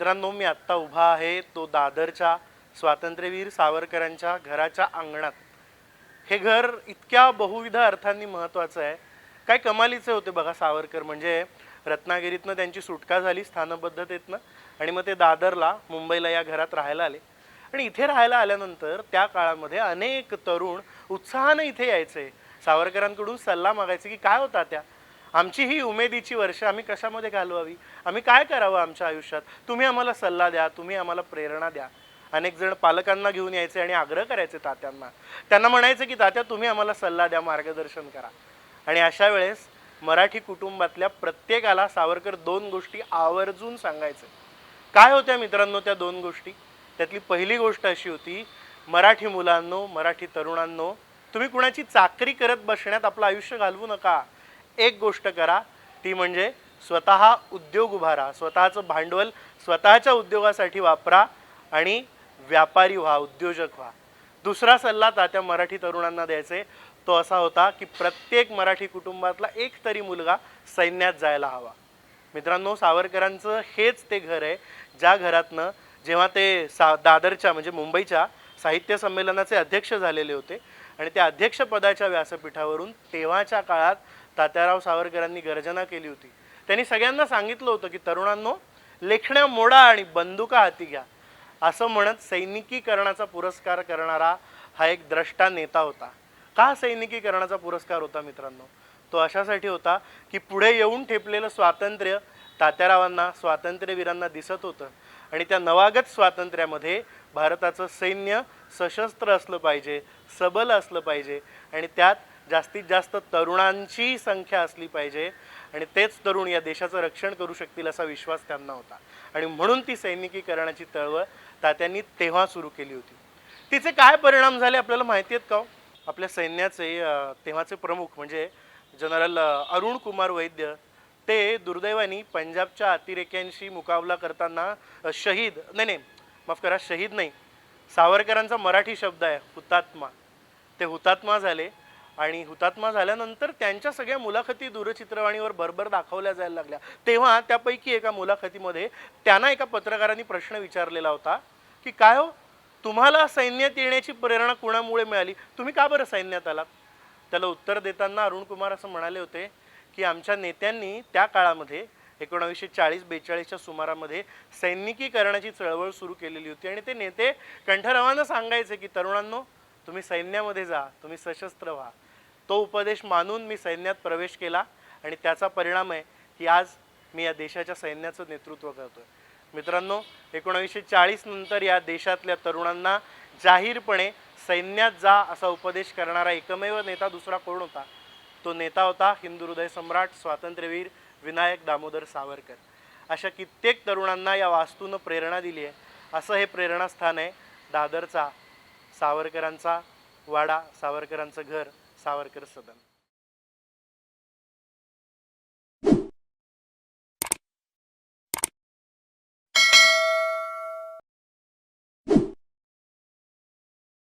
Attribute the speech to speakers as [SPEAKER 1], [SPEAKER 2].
[SPEAKER 1] मित्रांनो मी आत्ता उभा आहे तो दादरच्या स्वातंत्र्यवीर सावरकरांच्या घराच्या अंगणात. हे घर इतक्या बहुविध अर्थांनी महत्त्वाचं आहे. काय कमालीचे होते बघा सावरकर म्हणजे रत्नागिरीतनं त्यांची सुटका झाली स्थानबद्धतेतनं आणि मग ते दादरला मुंबईला या घरात राहायला आले. आणि इथे राहायला आल्यानंतर त्या काळामध्ये अनेक तरुण उत्साहानं इथे यायचे. सावरकरांकडून सल्ला मागायचे की काय होता त्या? आमची ही उमेदीची वर्ष आम्ही कशामध्ये घालवावी? आम्ही काय करावं आमच्या आयुष्यात? तुम्ही आम्हाला सल्ला द्या तुम्ही आम्हाला प्रेरणा द्या. अनेक जण पालकांना घेऊन यायचे आणि आग्रह करायचे तात्यांना. त्यांना म्हणायचं की तात्या तुम्ही आम्हाला सल्ला द्या मार्गदर्शन करा. आणि अशा वेळेस मराठी कुटुंबातल्या प्रत्येकाला सावरकर दोन गोष्टी आवर्जून सांगायचे. काय होत्या मित्रांनो त्या दोन गोष्टी? त्यातली पहिली गोष्ट अशी होती मराठी मुलांनो मराठी तरुणांनो तुम्ही कुणाची चाकरी करत बसण्यात आपलं आयुष्य घालवू नका. एक गोष्ट करा ती म्हणजे स्वतः उद्योग उभारा स्वतःचं भांडवल स्वतःच्या उद्योगासाठी वापरा आणि व्यापारी व्हा उद्योजक व्हा. दुसरा सल्ला तात्या मराठी तरुणांना द्यायचे तो असा होता की प्रत्येक मराठी कुटुंबातला एक तरी मुलगा सैन्यात जायला हवा. मित्रांनो सावरकरांचं हेच ते घर आहे ज्या घरातनं जेव्हा ते सा दादरच्या म्हणजे मुंबईच्या साहित्य संमेलनाचे अध्यक्ष झालेले होते आणि त्या अध्यक्षपदाच्या व्यासपीठावरून तेव्हाच्या काळात तात्याराव सावरकरांनी गर्जना केली होती. त्यांनी सगळ्यांना सांगितलं होतं की तरुणांनो लेखण्या मोडा आणि बंदुका हाती घ्या. असं म्हणत सैनिकीकरणाचा पुरस्कार करणारा हा एक द्रष्टा नेता होता. का सैनिकीकरणाचा पुरस्कार होता मित्रांनो? तो अशासाठी होता की पुढे येऊन ठेपलेलं स्वातंत्र्य तात्यारावांना स्वातंत्र्यवीरांना दिसत होतं. आणि त्या नवागत स्वातंत्र्यामध्ये भारताचं सैन्य सशस्त्र असलं पाहिजे सबल असलं पाहिजे. आणि त्यात जास्तीत जास्त तरुणांची संख्या असली पाहिजे. आणि तेच तरुण या देशाचं रक्षण करू शकतील असा विश्वास त्यांना होता. आणि म्हणून ती सैनिकीकरणाची चळवळ तात्यांनी तेव्हा सुरू केली होती. तिचे काय परिणाम झाले आपल्याला माहिती आहेत का हो? आपल्या सैन्याचे तेव्हाचे प्रमुख म्हणजे जनरल अरुण कुमार वैद्य ते दुर्दैवानी पंजाबच्या अतिरेक्यांशी मुकाबला करताना शहीद नाही नाही माफ करा शहीद नाही सावरकरांचा मराठी शब्द आहे हुतात्मा. ते हुतात्मा झाले. आणि हुतात्मा झाल्यानंतर त्यांच्या सगळ्या मुलाखती दूरचित्रवाणीवर भरभर दाखवल्या जायला लागल्या. तेव्हा त्यापैकी एका मुलाखतीमध्ये त्यांना एका पत्रकारांनी प्रश्न विचारलेला होता की काय हो? तुम्हाला सैन्यात येण्याची प्रेरणा कुणामुळे मिळाली? तुम्ही का बरं सैन्यात आलात? त्याला उत्तर देताना अरुण कुमार असं म्हणाले होते की आमच्या नेत्यांनी त्या काळामध्ये एकोणावीसशे चाळीस बेचाळीसच्या सुमारामध्ये सैनिकीकरणाची चळवळ सुरू केलेली होती आणि ते नेते कंठरावानं सांगायचे की तरुणांनो तुम्ही सैन्यामध्ये जा तुम्ही सशस्त्र व्हा तो उपदेश मानून मी सैन्यात प्रवेश केला आणि त्याचा परिणाम आहे की आज मी या देशाच्या सैन्याचं नेतृत्व करतोय. मित्रांनो एकोणावीसशे चाळीस नंतर या देशातल्या तरुणांना जाहीरपणे सैन्यात जा असा उपदेश करणारा एकमेव नेता दुसरा कोण होता? तो नेता होता हिंदू हृदय सम्राट स्वातंत्र्यवीर विनायक दामोदर सावरकर. अशा कित्येक तरुणांना या वास्तूनं प्रेरणा दिली आहे. असं हे प्रेरणास्थान आहे दादरचा सावरकरांचा वाडा सावरकरांचं घर सावरकर सदन.